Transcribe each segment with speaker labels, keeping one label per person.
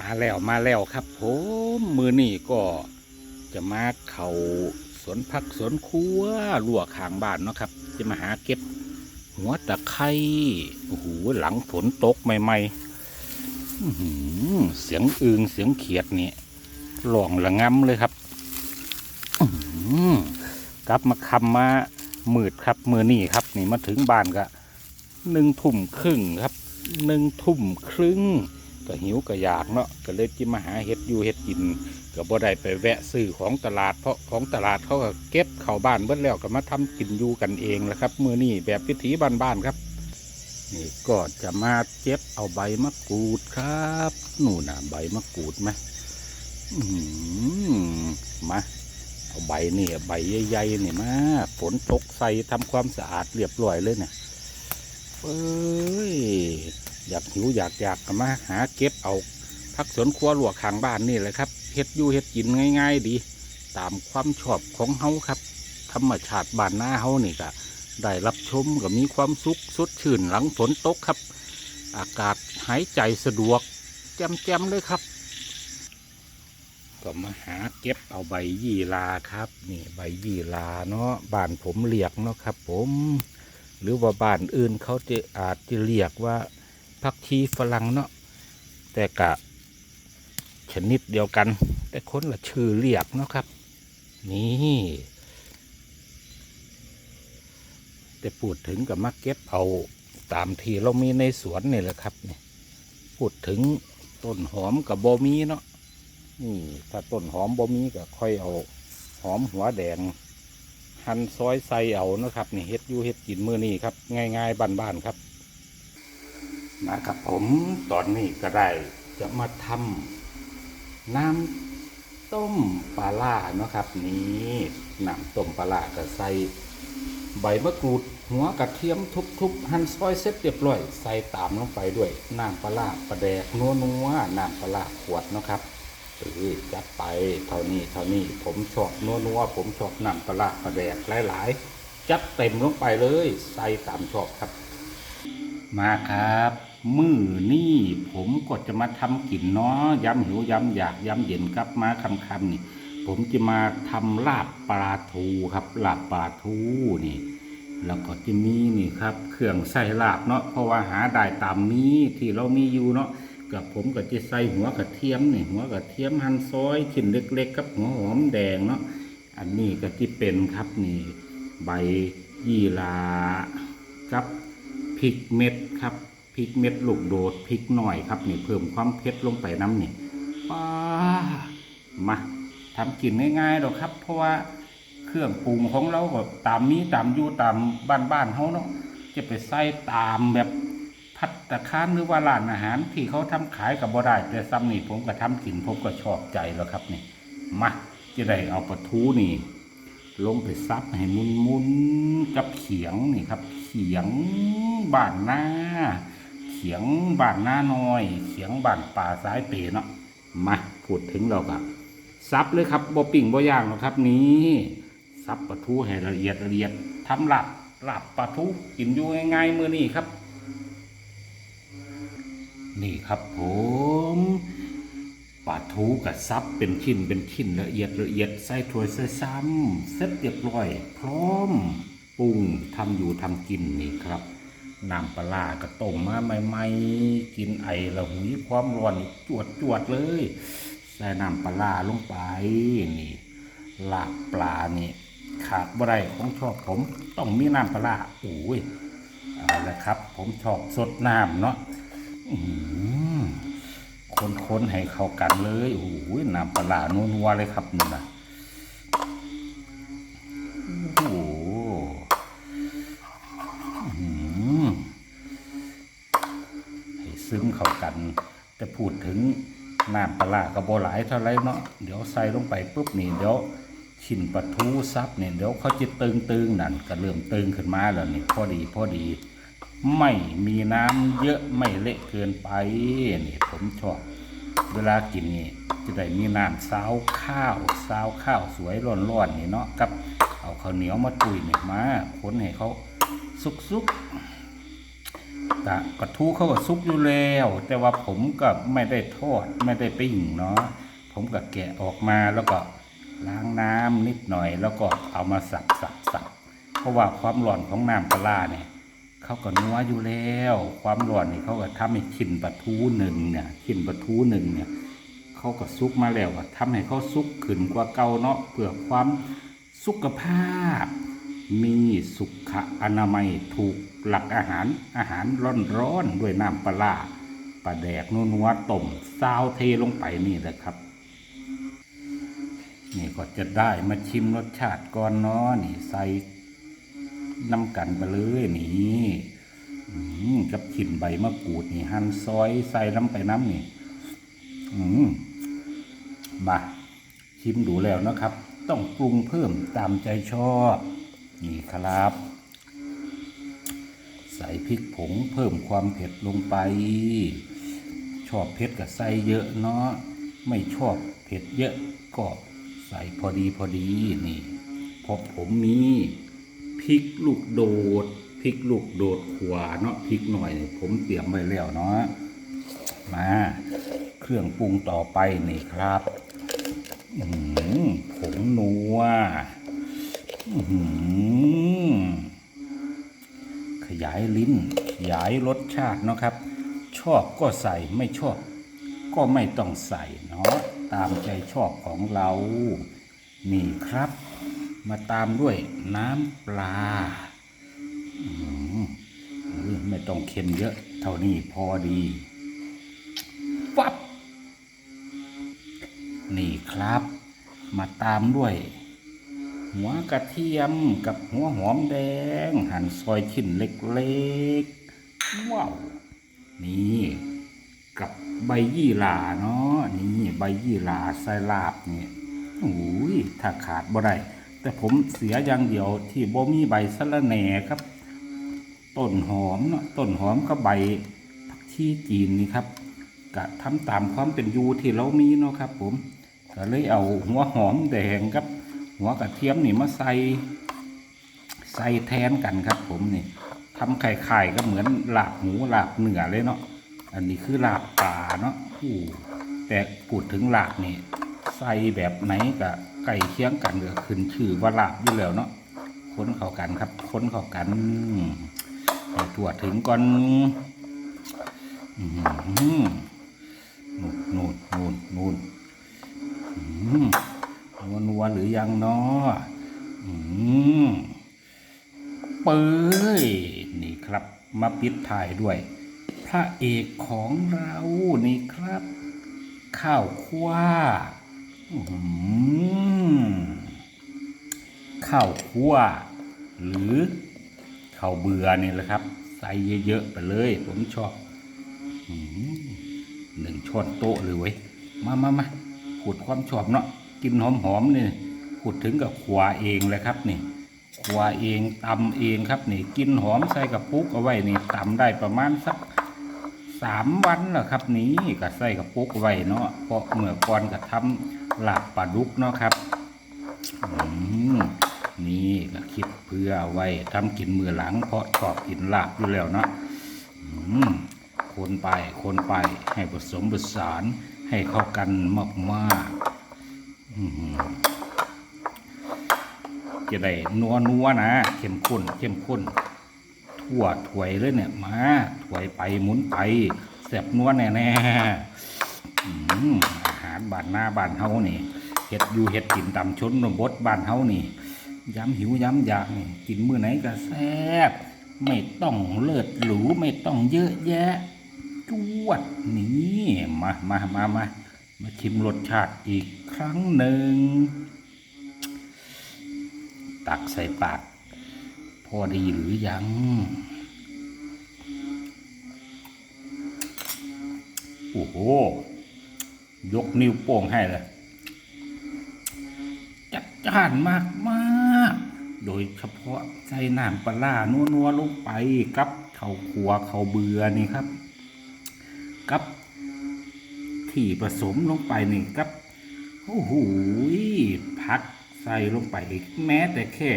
Speaker 1: มาแล้วมาแล้วครับผมมือนี่ก็จะมาเขาสวนพักสวนครัวลวข้างบ้านเนาะครับ จะมาหาเก็บ หัวตะไคร้โอ้โหหลังฝนตกใหม่ๆเสียงอึงเสียงเขียดนี่หลองระงำเลยครับกลับมาคำมามืดครับมือนี่ครับ นี่มาถึงบ้านก็หนึ่งทุ่มครึ่งครับหนึ่งทุ่มครึ่ง ก็หิวก็อยากเนาะก็เลยจิมาหาเห็ดอยู่เห็ดกินก็บ่ได้ไปแวะซื้อของตลาดเพราะของตลาดเขาก็เก็บเข้าบ้านเบิดแล้วก็มาทำกินอยู่กันเองแหละครับ มือนี่แบบพิถีบ้านๆครับนี่ก็จะมาเจ็บเอาใบมะกรูดครับหนูน่ะใบมะกรูดไหมมาเอาใบนี่ใบใหญ่ๆนี่มาฝนตกใส่ทำความสะอาดเรียบร้อยเลยเนี่ยเอ้ย อยากหิวอยากอยากก็มาหาเก็บเอาพักสวนครัวหลวกข้างบ้านนี่แหละครับเฮ็ดอยู่เฮ็ดกินง่าย ๆ ดี ตามความชอบของเฮาครับ ธรรมชาติบ้านหน้าเฮานี่ก็ได้รับชมก็มีความสุขสดชื่นหลังฝนตกครับ อากาศหายใจสะดวกแจ่มๆเลยครับก็มาหาเก็บเอาใบยี่ลาครับนี่ใบยี่ลาเนาะบ้านผมเรียกเนาะครับ ผม หรือว่าบ้านอื่นเขาจะอาจจะเรียกว่า ผักชีฝรั่งเนาะแต่กะชนิดเดียวกัน แต่คนละชื่อเรียกเนาะครับ นี่แต่พูดถึงกับมาเก็บเอาตามที่เรามีในสวนนี่แหละครับเนี่ยพูดถึงต้นหอมกับบมีเนาะนี่ถ้าต้นหอมบมีก็ค่อยเอาหอมหัวแดง หั่นซอยใส่เอานะครับนี่เฮ็ดอยู่เฮ็ดกินมือนี่ครับ ง่ายๆบ้านๆครับ นะครับผมตอนนี้ก็ได้จะมาทำน้ำต้มปลาล่านะครับ นี่น้ำต้มปลาล่าก็ใส่ใบมะกรูด หัวกระเทียมทุบๆหั่นซอยเสร็จเรียบร้อย ใส่ตามลงไปด้วยน้ำปลาล่าปลาแดกนัวนัวน้ำปลาล่าขวดนะครับเออจัดไปเท่านี้เท่านี้ผมชอบนัวนัวๆผมชอบน้ำปลาล่าปลาแดกหลายๆจัดเต็มลงไปเลย ใส่ตามชอบครับ มาครับ มือนี่ผมก็จะมาทำกินเนาะย้ำหิวย้ำอยากย้ำเย็นครับมาคำคำๆนี่ ผมจะมาทำลาบปลาทูครับลาบปลาทูนี่ แล้วก็จะมีนี่ครับ เครื่องใส่ลาบเนาะเพราะว่าหาได้ตามนี้ที่เรามีอยู่เนาะกับผมก็จะใส่หัวกระเทียมนี่หัวกระเทียมหั่นซอยชิ้นเล็กๆกับหัวหอมแดงเนาะอันนี้ก็ที่เป็นครับนี่ใบยี่หรากับพริกเม็ดครับ ริกเม็ดลูกโดดพริกหน่อยครับนี่เพิ่มความเผ็ดลงไปน้ำนี่ป้ามาทำกินง่ายๆหรอกครับ เพราะว่าเครื่องปรุงของเราก็ตามมีตามอยู่ตามบ้านๆเขาเนาะจะไปใส่ตามแบบพัตตาคารหรือว่าร้านอาหาร ที่เขาทำขายกับบ่ได้แต่ซ้ำนี่ผมก็ทำกินผมก็ชอบใจแล้วครับนี่มาจะได้เอาปลาทูนี่ ลงไปซับให้มุนมุนๆกับเขียงนี่ครับ เขียงบ้านหน้า เขียงบ้านหน้าน้อย เขียงบ้านป่าซ้ายเปเนาะมาพูดถึงเรากับซับเลยครับบ่ปิ่งบ่ย่างหรอกครับ นี้ซับปลาทูให้ละเอียดละเอียดทำหลับหลับปลาทูกินอยู่ง่ายๆมือนี้ครับ นี่ครับผมปลาทูกับซับเป็นชิ้นเป็นชิ้นละเอียดละเอียดใส่ถ้วยใส่ซ้ำเสร็จเรียบร้อย พร้อมปรุงทำอยู่ทำกินนี่ครับ น้ำปลาร้าก็ต้มมาใหม่ๆกินไอละหุยความร้อนจวดจวดๆเลย ใส่น้ำปลาลงไปนี่ลาบปลานี่ขาดบ่ได้ของชอบผมต้องมีน้ำปลาโอ้ยเอาละครับ ผมชอบสดน้ำเนาะคนๆให้เข้ากันเลยโอ้โหน้ำปลานัวๆเลยครับนี่นะโอ้โหอื้อหือให้ซึ้งเข้ากั นแต่พูดถึงน้ำปลาร้าก็บ่หลายเท่าไรเนาะเดี๋ยวใส่ลงไปปุ๊บนี่เดี๋ยวชิ้นปลาทูซับเนี่ยเดี๋ยวเขาจะตึงตึงๆนั่นก็เริ่มตึงขึ้นมาแล้วนี่พอดีพอดี ไม่มีน้ำเยอะไม่เละเกินไปนี่ผมชอบ เวลากินนี่จะได้มีน้ำซาวข้าวซาวข้าวสวยร้อนๆนี่เนาะกับ เอาข้าวเหนียวมาตุยเนี่ยมาคนให้เขาสุกๆ กะปลาทูเขาก็ซุกอยู่แล้ว แต่ว่าผมก็ไม่ได้ทอดไม่ได้ปิ้งเนาะผมก็แกะออกมาแล้วก็ล้างน้ำนิดหน่อย แล้วก็เอามาสับสับสับเพราะว่าความร้อนของน้ำปลาเนี่ยเขาก็นัวอยู่แล้ว ความร้อนนี่เขาก็ทำให้ขินปลาทูหนึ่งเนี่ยขินปลาทูหนึ่งเนี่ยเขาก็ซุกมาแล้วอะทำให้เขาซุกขึ้นกว่าเก่าเนาะเพื่อความสุขภาพ มีสุขอนามัยถูกหลักอาหารอาหารร้อนๆด้วยน้ำปลาปลาแดกนัวๆต้มซาวเทลงไปนี่แหละครับ นี่ก็จะได้มาชิมรสชาติก่อนเนาะนี่ใส่น้ำกันไปเลยนี่อืมกับขินใบมะกรูดนี่หั่นซอยใส่น้ำไปน้ำนี่อืมมาชิมดูแล้วนะครับ ต้องปรุงเพิ่มตามใจชอบ นี่ครับ ใส่พริกผงเพิ่มความเผ็ดลงไป ชอบเผ็ดกับใส่เยอะเนาะไม่ชอบเผ็ดเยอะก็ใส่พอดีพอดีนี่เพราะผมมีพริกลูกโดดพริกลูกโดดขวาเนาะพริกหน่อยผมเตรียมไว้แล้วเนาะมาเครื่องปรุงต่อไปนี่ครับอืมผงนัวอื้อหือข ยายลิ้นขยายรสชาตินะครับ ชอบก็ใส่ไม่ชอบ ก็ไม่ต้องใส่เนาะตามใจชอบของเรานี่ครับ มาตามด้วยน้ำปลาอไม่ต้องเค็มเยอะ เท่านี้พอดีฟับนี่ครับ มาตามด้วย หัวกระเทียมกับหัวหอมแดง หั่นซอยชิ้นเล็กๆ ว้าว นี่กับใบยี่หร่าเนาะนี่ใบยี่หร่าใส่ลาบนี่โอ้ยถ้าขาดบ่ได้แต่ผมเสียอย่างเดียวที่บ่มีใบสะระแหน่ครับ ต้นหอมเนาะต้นหอมกับใบผักชีจีนนี่ครับกะทำตามความเป็นอยู่ที่เรามีเนาะครับ ผมก็เลยเอาหัวหอมแดงครับ หัวกระเทียมนี่มาใส่ใส่แทนกันครับ ผมนี่ทำไข่ไข่ก็เหมือนลาบหมูลาบเนื้อเลยเนาะอันนี้คือลาบปลาเนาะอู้แต่พูดถึงลาบนี่ใส่แบบไหนกับไก่เคียงกันก็ขึ้นชื่อว่าลาบอยู่แล้วเนาะค้นเข้ากันครับ ค้นเข้ากันให้ทั่วถึงก่อนอืมนูนนูนนูนนูนอืม นัวหรือยังเนาะอืมเปยนี่ครับ มาปิดถ่ายด้วย พระเอกของเรานี่ครับ ข้าวคั่วอื้อหือข้าวคั่วหรือข้าวเบื่อนี่แหละครับ ใส่เยอะๆไปเลย ผมชอบอืมหนึ่งช้อนโต๊ะเลยเว้ยมามามาพูดความชอบเนาะ กินหอมๆนี่พูดถึงกับขวาเองเลยครับนี่ขวาเองตำเองครับนี่กินหอมใส่กับปุ๊กเอาไว้นี่ตำได้ประมาณสักสามวันแหละครับนี้ก็ใส่กับปุ๊กไว้เนาะเพราะเมื่อก่อนก็ทำลาบปลาดุกเนาะครับนี่ก็คิดเพื่อไว้ทำกินมือหลัง เพราะชอบกินลาบอยู่แล้วเนาะคนไปคนไปให้ผสมผสานให้เข้ากันมากๆ จะได้นัวนัวนะเข้มข้นเข้มข้นทั่วถวยเลยเนี่ยมาถวยไปหมุนไปแสบนัวแน่ๆอืมอาหารบ้านหน้าบ้านเฮานี่เฮ็ดอยู่เฮ็ดกินตามชนบทบ้านเฮานี่ย้ำหิวย้ำอยากนี่กินมื้อไหนก็แซ่บไม่ต้องเลิศหรูไม่ต้องเยอะแยะจวดนี่มามามามา มาชิมรสชาติอีกครั้งหนึ่ง ตักใส่ปากพอดีหรือยัง โอ้โห ยกนิ้วโป้งให้เลยจัดจ้านมากมากๆโดยเฉพาะใส่น้ำปลาร้านัวๆลงไปกับเข้าขัวเข้าเบือนี่ครับ กับ ที่ผสมลงไปนี่กับโอ้โหพักใส่ลงไปแม้แต่แค่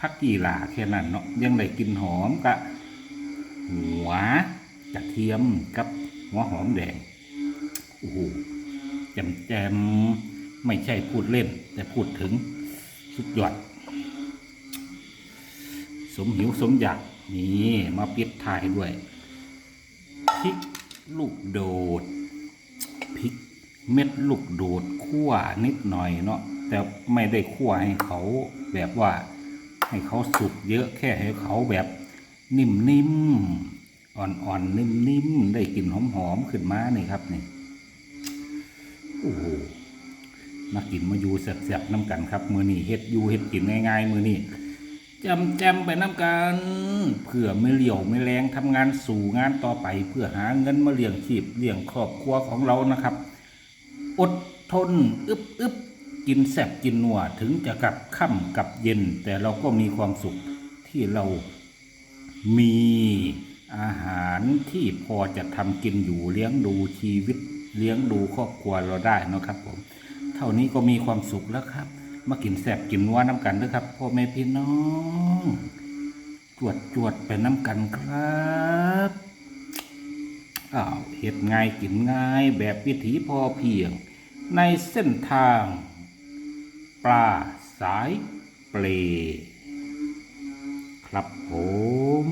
Speaker 1: พักกีหลาแค่นั้นเนาะยังได้กลินหอมกะหหัวกระเทียมกับหัวหอมแดงโอ้โหแจมแจมไม่ใช่พูดเล่น แต่พูดถึงสุดยอด สมหิวสมอยากนี่มาปิดท้ายด้วยพริกลูกโดด พริก เม็ดลูกโดดคั่วนิดหน่อยเนาะแต่ไม่ได้คั่วให้เขาแบบว่าให้เขาสุกเยอะแค่ให้เขาแบบนิ่มๆอ่อนๆนิ่มๆได้กลิ่นหอมๆขึ้นมานี่ครับนี่โอ้โหมากินมาอยู่แซ่บๆน้ำกันครับมือนี่เฮ็ดอยู่เฮ็ดกินง่ายๆมือนี่ จำแจมไปน้ำกันเพื่อไม่เหลี่ยวไม่แรงทำงานสู่งานต่อไป เพื่อหาเงินมาเลี้ยงชีพเลี้ยงครอบครัวของเรานะครับ อดทนอึบอึบกินแสบกินนัวถึงจะกลับค่ำกลับเย็น แต่เราก็มีความสุขที่เรามีอาหารที่พอจะทำกินอยู่เลี้ยงดูชีวิต เลี้ยงดูครอบครัวเราได้นะครับผม เท่านี้ก็มีความสุขแล้วครับ มากินแสบกินนัวน้ำกันด้วยครับพ่อแม่พี่น้องจวดจวดไปน้ำกันครับอ้าวเห็ดง่ายกินง่ายแบบวิถีพอเพียง ในเส้นทาง ปลาสายเปล ครับผม